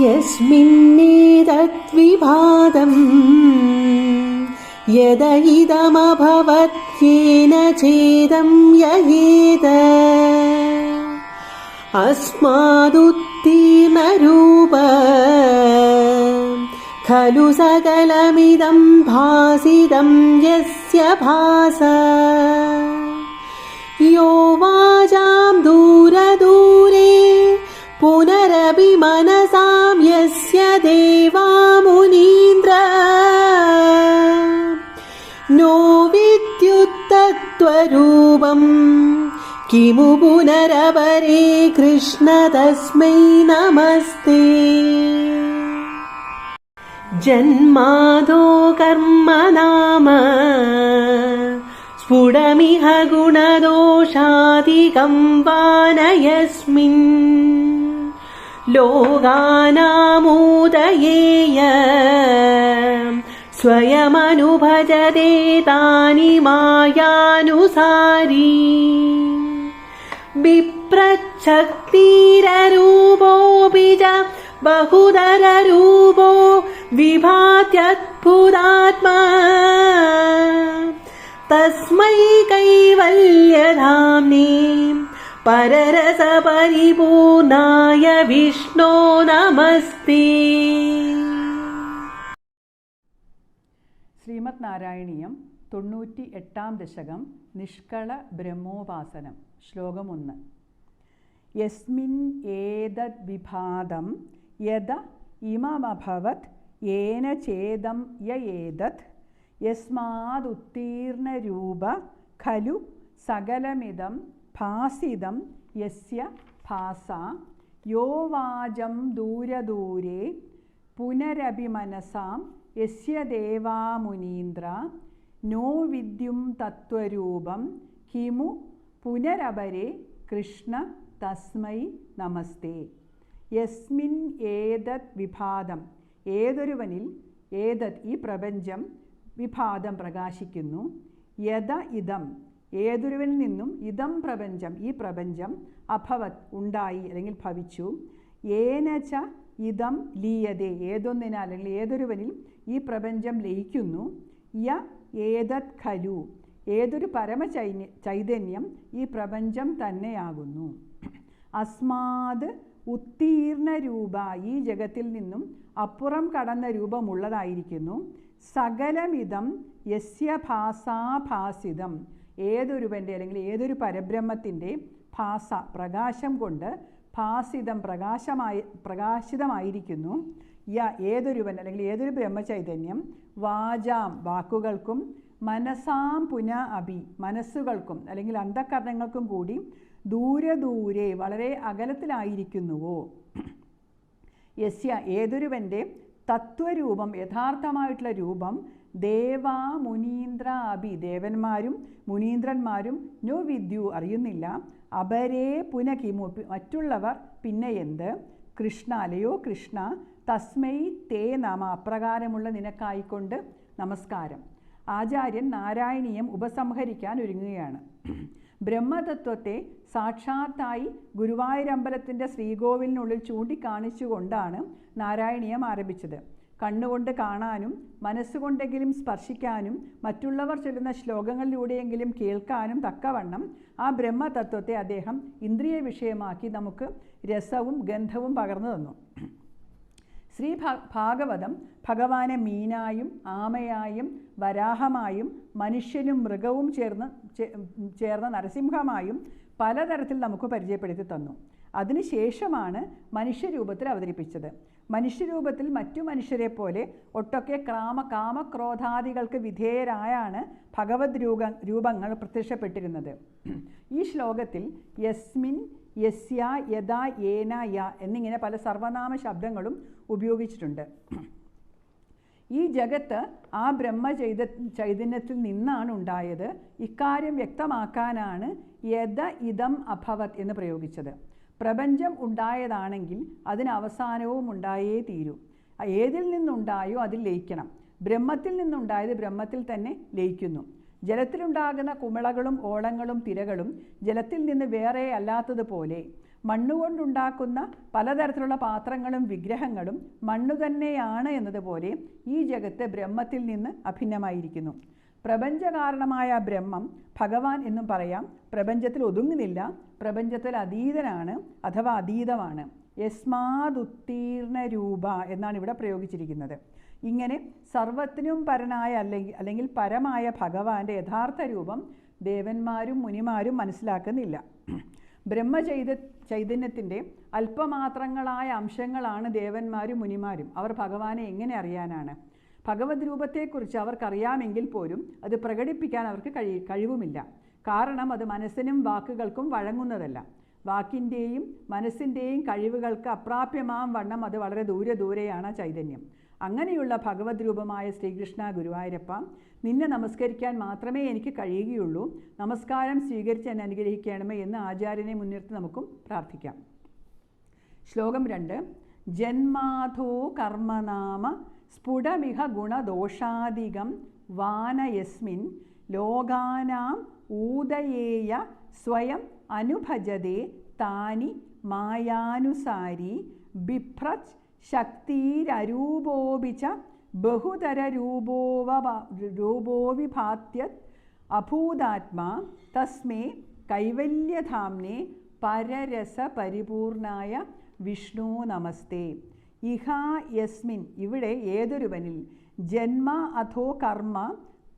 यस्मिन्नेतद्विभादम् यद इदमभवत्येन चेदं ययेत अस्मादुत्तीर्णरूप खलु सकलमिदं भासिदं यस्य भास यो वाजां किमु पुनरपरे कृष्ण तस्मै नमस्ते जन्मादो कर्म नाम स्फुटमिह गुणदोषादिकं वा न यस्मिन् लोकानामुदयेय स्वयमनुभजते तानि मायानुसारी विप्रशक्तिररूपोऽपिज बहुधररूपो विभात्यद्भुतात्मा तस्मै कैवल्यधाम्ने पररसपरिपूर्णाय विष्णो नमस्ते श्रीमद्नारायणीयम् തൊണ്ണൂറ്റി എട്ടാം ദശകം നിഷ്കള ബ്രഹ്മോപാസനം ശ്ലോകം ഒന്ന്. യസ്മിൻ ഏതദ് വിഭാതം യദ ഇമമഭവത് ഏന ചേദം യേതത് യസ്മാദുത്തീർണരൂപ ഖലു സകലമിതം ഭാസിതം യസ്യ ഭാസ യോ വാചം ദൂരദൂരെ പുനരഭിമനസാം യസ്യ ദേവാ മുനീന്ദ്ര നോ വിദ്യും തത്വരൂപം കിമു പുനരപരെ കൃഷ്ണ തസ്മൈ നമസ്തേ. യസ്മിൻ ഏതത് വിഭാതം. ഏതൊരുവനിൽ ഏതത് ഈ പ്രപഞ്ചം വിഭാതം പ്രകാശിക്കുന്നു. യഥ ഇതം. ഏതൊരുവനിൽ നിന്നും ഇതം പ്രപഞ്ചം ഈ പ്രപഞ്ചം അഭവത് ഉണ്ടായി അല്ലെങ്കിൽ ഭവിച്ചു. ഏനച്ച ഇതം ലീയതേ. ഏതൊന്നിനാൽ അല്ലെങ്കിൽ ഏതൊരുവനിൽ ഈ പ്രപഞ്ചം ലയിക്കുന്നു. യ ഏതത് ഖലു? ഏതൊരു പരമ ചൈതന്യം ഈ പ്രപഞ്ചം തന്നെയാകുന്നു. അസ്മാത് ഉത്തീർണ രൂപ ഈ ജഗത്തിൽ നിന്നും അപ്പുറം കടന്ന രൂപമുള്ളതായിരിക്കുന്നു. സകലമിതം യസ്യ ഭാസാഭാസിതം ഏതൊരുവന്റെ അല്ലെങ്കിൽ ഏതൊരു പരബ്രഹ്മത്തിന്റെ ഭാസ പ്രകാശം കൊണ്ട് ഭാസിതം പ്രകാശമായി പ്രകാശിതമായിരിക്കുന്നു. യ ഏതൊരുവൻ അല്ലെങ്കിൽ ഏതൊരു ബ്രഹ്മചൈതന്യം വാചാം വാക്കുകൾക്കും മനസാം പുന അഭി മനസ്സുകൾക്കും അല്ലെങ്കിൽ അന്ധകരണങ്ങൾക്കും കൂടി ദൂരെ ദൂരെ വളരെ അകലത്തിലായിരിക്കുന്നുവോ? യസ്യ ഏതൊരുവന്റെ തത്വരൂപം യഥാർത്ഥമായിട്ടുള്ള രൂപം ദേവാ മുനീന്ദ്ര അഭി ദേവന്മാരും മുനീന്ദ്രന്മാരും നോ വിദ്യു അറിയുന്നില്ല. അപരേ പുനകിമു മറ്റുള്ളവർ പിന്നെ എന്ത്? കൃഷ്ണ അലയോ കൃഷ്ണ തസ്മൈ തേ നാമ അപ്രകാരമുള്ള നിനക്കായിക്കൊണ്ട് നമസ്കാരം. ആചാര്യൻ നാരായണീയം ഉപസംഹരിക്കാൻ ഒരുങ്ങുകയാണ്. ബ്രഹ്മതത്വത്തെ സാക്ഷാത്തായി ഗുരുവായൂരമ്പലത്തിന്റെ ശ്രീകോവിലിനുള്ളിൽ ചൂണ്ടിക്കാണിച്ചുകൊണ്ടാണ് നാരായണീയം ആരംഭിച്ചത്. കണ്ണുകൊണ്ട് കാണാനും മനസ്സുകൊണ്ടെങ്കിലും സ്പർശിക്കാനും മറ്റുള്ളവർ ചൊല്ലുന്ന ശ്ലോകങ്ങളിലൂടെയെങ്കിലും കേൾക്കാനും തക്കവണ്ണം ആ ബ്രഹ്മതത്വത്തെ അദ്ദേഹം ഇന്ദ്രിയ വിഷയമാക്കി നമുക്ക് രസവും ഗന്ധവും പകർന്നു തന്നു. ശ്രീ ഭാഗവതം ഭഗവാനെ മീനായും ആമയായും വരാഹമായും മനുഷ്യനും മൃഗവും ചേർന്ന് ചേർന്ന നരസിംഹമായും പലതരത്തിൽ നമുക്ക് പരിചയപ്പെടുത്തി തന്നു. അതിനുശേഷമാണ് മനുഷ്യരൂപത്തിൽ അവതരിപ്പിച്ചത്. മനുഷ്യരൂപത്തിൽ മറ്റു മനുഷ്യരെ പോലെ ഒട്ടൊക്കെ ക്രാമ കാമക്രോധാദികൾക്ക് വിധേയരായാണ് ഭഗവത് രൂപ രൂപങ്ങൾ പ്രത്യക്ഷപ്പെട്ടിരുന്നത്. ഈ ശ്ലോകത്തിൽ യസ്മിൻ യസ്യ യഥാ ഏന യ എന്നിങ്ങനെ പല സർവനാമ ശബ്ദങ്ങളും ഉപയോഗിച്ചിട്ടുണ്ട്. ഈ ജഗത്ത് ആ ബ്രഹ്മ ചൈത ചൈതന്യത്തിൽ നിന്നാണ് ഉണ്ടായത്. ഇക്കാര്യം വ്യക്തമാക്കാനാണ് യഥ ഇതം അഭവത് എന്ന് പ്രയോഗിച്ചത്. പ്രപഞ്ചം ഉണ്ടായതാണെങ്കിൽ അതിന് അവസാനവും ഉണ്ടായേ തീരൂ. ഏതിൽ നിന്നുണ്ടായോ അതിൽ ലയിക്കണം. ബ്രഹ്മത്തിൽ നിന്നുണ്ടായത് ബ്രഹ്മത്തിൽ തന്നെ ലയിക്കുന്നു. ജലത്തിലുണ്ടാകുന്ന കുമിളകളും ഓളങ്ങളും തിരകളും ജലത്തിൽ നിന്ന് വേറെ അല്ലാത്തതുപോലെ മണ്ണുകൊണ്ടുണ്ടാക്കുന്ന പലതരത്തിലുള്ള പാത്രങ്ങളും വിഗ്രഹങ്ങളും മണ്ണു തന്നെയാണ് എന്നതുപോലെ ഈ ജഗത്ത് ബ്രഹ്മത്തിൽ നിന്ന് അഭിന്നമായിരിക്കുന്നു. പ്രപഞ്ചകാരണമായ ബ്രഹ്മം ഭഗവാൻ എന്നും പറയാം പ്രപഞ്ചത്തിൽ ഒതുങ്ങുന്നില്ല പ്രപഞ്ചത്തിൽ അതീതനാണ് അഥവാ അതീതമാണ്. യസ്മാതുത്തീർണ രൂപ എന്നാണ് ഇവിടെ പ്രയോഗിച്ചിരിക്കുന്നത്. ഇങ്ങനെ സർവത്തിനും പരനായ അല്ലെങ്കിൽ അല്ലെങ്കിൽ പരമായ ഭഗവാന്റെ യഥാർത്ഥ രൂപം ദേവന്മാരും മുനിമാരും മനസ്സിലാക്കുന്നില്ല. ബ്രഹ്മചൈത ചൈതന്യത്തിന്റെ അല്പമാത്രങ്ങളായ അംശങ്ങളാണ് ദേവന്മാരും മുനിമാരും. അവർ ഭഗവാനെ എങ്ങനെ അറിയാനാണ്? ഭഗവത് രൂപത്തെക്കുറിച്ച് അവർക്കറിയാമെങ്കിൽ പോലും അത് പ്രകടിപ്പിക്കാൻ അവർക്ക് കഴി കഴിവുമില്ല. കാരണം അത് മനസ്സിനും വാക്കുകൾക്കും വഴങ്ങുന്നതല്ല. വാക്കിന്റെയും മനസ്സിന്റെയും കഴിവുകൾക്ക് അപ്രാപ്യമാം വണ്ണം അത് വളരെ ദൂരെ ദൂരെയാണ് ചൈതന്യം. അങ്ങനെയുള്ള ഭഗവത് രൂപമായ ശ്രീകൃഷ്ണ ഗുരുവായൂരപ്പ നിന്നെ നമസ്കരിക്കാൻ മാത്രമേ എനിക്ക് കഴിയുകയുള്ളൂ. നമസ്കാരം സ്വീകരിച്ച് എന്നെ അനുഗ്രഹിക്കണമേ എന്ന് ആചാര്യനെ മുൻനിർത്തി നമുക്കും പ്രാർത്ഥിക്കാം. ശ്ലോകം രണ്ട്. ജന്മാധോ കർമ്മനാമ സ്ഫുടമിഹ ഗുണദോഷാധികം വാനയസ്മിൻ ലോകാനാം ഊദയേയ സ്വയം അനുഭജതേ താനി മായാനുസാരി ബിഭ്രജ് ശക്തിരൂപോപി ബഹുതര ബഹുതരൂപോവ രൂപോവിഭാത്യ അഭൂതാത്മാ തസ്മേ കൈവല്യധാംനെ പരരസപരിപൂർണായ വിഷ്ണു നമസ്തേ. ഇഹ യസ്മിൻ ഇവിടെ ഏതൊരുവനിൽ? ജന്മ അഥോ കർമ്മ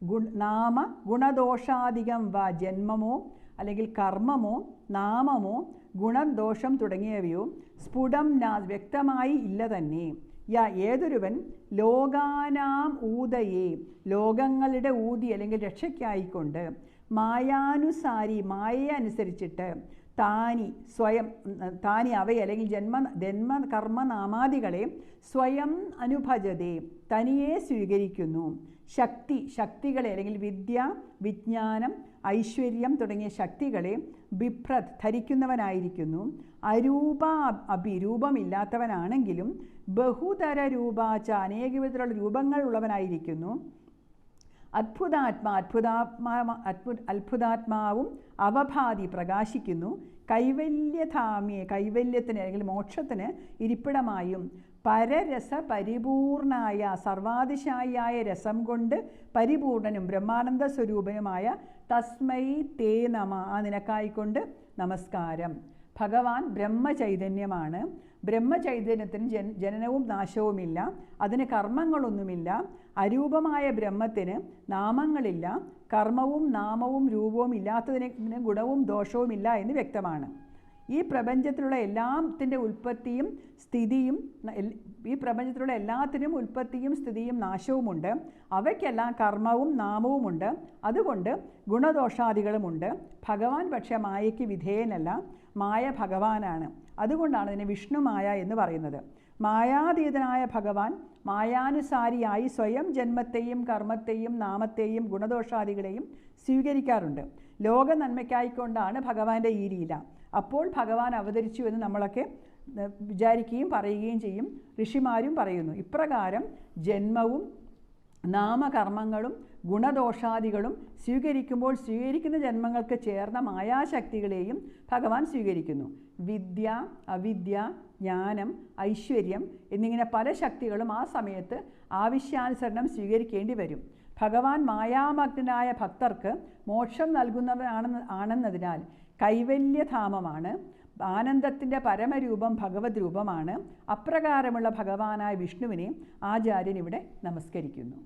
ഗുണ നാമ ഗുണദോഷാധികം വ ജന്മമോ അല്ലെങ്കിൽ കർമ്മമോ നാമമോ ഗുണദോഷം തുടങ്ങിയവയോ സ്ഫുടം നാ വ്യക്തമായി ഇല്ല തന്നെ. യാ ഏതൊരുവൻ ലോകാനാം ഊതയെ ലോകങ്ങളുടെ ഊതി അല്ലെങ്കിൽ രക്ഷയ്ക്കായിക്കൊണ്ട് മായാനുസാരി മായയെ അനുസരിച്ചിട്ട് താനി സ്വയം താനി അവയെ അല്ലെങ്കിൽ ജന്മ ജന്മ കർമ്മനാമാദികളെ സ്വയം അനുഭജതേ തനിയെ സ്വീകരിക്കുന്നു. ശക്തി ശക്തികളെ അല്ലെങ്കിൽ വിദ്യ വിജ്ഞാനം ഐശ്വര്യം തുടങ്ങിയ ശക്തികളെ ബിഭ്രത് ധരിക്കുന്നവനായിരിക്കുന്നു. അരൂപ അഭി രൂപമില്ലാത്തവനാണെങ്കിലും ബഹുതര രൂപാച്ച അനേക വിധത്തിലുള്ള രൂപങ്ങൾ ഉള്ളവനായിരിക്കുന്നു. അത്ഭുതാത്മാ അത്ഭുതാത്മാ അത്ഭുത അത്ഭുതാത്മാവും അവഭാതി പ്രകാശിക്കുന്നു. കൈവല്യധാമ്യെ കൈവല്യത്തിന് അല്ലെങ്കിൽ മോക്ഷത്തിന് ഇരിപ്പിടമായും പരരസ പരിപൂർണായ സർവാതിശായിയായ രസം കൊണ്ട് പരിപൂർണനും ബ്രഹ്മാനന്ദ സ്വരൂപനുമായ തസ്മൈ തേ നമ ആ നിനക്കായിക്കൊണ്ട് നമസ്കാരം. ഭഗവാൻ ബ്രഹ്മചൈതന്യമാണ്. ബ്രഹ്മചൈതന്യത്തിന് ജൻ ജനനവും നാശവുമില്ല. അതിന് കർമ്മങ്ങളൊന്നുമില്ല. അരൂപമായ ബ്രഹ്മത്തിന് നാമങ്ങളില്ല. കർമ്മവും നാമവും രൂപവും ഇല്ലാത്തതിന് ഗുണവും ദോഷവുമില്ല എന്ന് വ്യക്തമാണ്. ഈ പ്രപഞ്ചത്തിലുള്ള എല്ലാത്തിന്റെ ഉൽപ്പത്തിയും സ്ഥിതിയും ഈ പ്രപഞ്ചത്തിലുള്ള എല്ലാത്തിനും ഉൽപ്പത്തിയും സ്ഥിതിയും നാശവുമുണ്ട്. അവയ്ക്കെല്ലാം കർമ്മവും നാമവുമുണ്ട്. അതുകൊണ്ട് ഗുണദോഷാദികളുമുണ്ട്. ഭഗവാൻ പക്ഷേ മായയ്ക്ക് വിധേയനല്ല മായ ഭഗവാനാണ്. അതുകൊണ്ടാണ് ഇതിനെ വിഷ്ണുമായ എന്ന് പറയുന്നത്. മായാതീതനായ ഭഗവാൻ മായാനുസാരിയായി സ്വയം ജന്മത്തെയും കർമ്മത്തെയും നാമത്തെയും ഗുണദോഷാദികളെയും സ്വീകരിക്കാറുണ്ട്. ലോക നന്മയ്ക്കായിക്കൊണ്ടാണ് ഭഗവാന്റെ ഈ ലീല. അപ്പോൾ ഭഗവാൻ അവതരിച്ചു എന്ന് നമ്മളൊക്കെ വിചാരിക്കുകയും പറയുകയും ചെയ്യും. ഋഷിമാരും പറയുന്നു ഇപ്രകാരം ജന്മവും നാമകർമ്മങ്ങളും ഗുണദോഷാദികളും സ്വീകരിക്കുമ്പോൾ സ്വീകരിക്കുന്ന ജന്മങ്ങൾക്ക് ചേർന്ന മായാശക്തികളെയും ഭഗവാൻ സ്വീകരിക്കുന്നു. വിദ്യ അവിദ്യ ജ്ഞാനം ഐശ്വര്യം എന്നിങ്ങനെ പല ശക്തികളും ആ സമയത്ത് ആവശ്യാനുസരണം സ്വീകരിക്കേണ്ടി വരും. ഭഗവാൻ മായാമഗ്നായ ഭക്തർക്ക് മോക്ഷം നൽകുന്നവനാണെന്ന് ആണെന്നതിനാൽ കൈവല്യധാമമാണ് ആനന്ദത്തിന്റെ പരമരൂപം ഭഗവത് രൂപമാണ്. അപ്രകാരമുള്ള ഭഗവാനായ വിഷ്ണുവിനെ ആചാര്യൻ ഇവിടെ നമസ്കരിക്കുന്നു.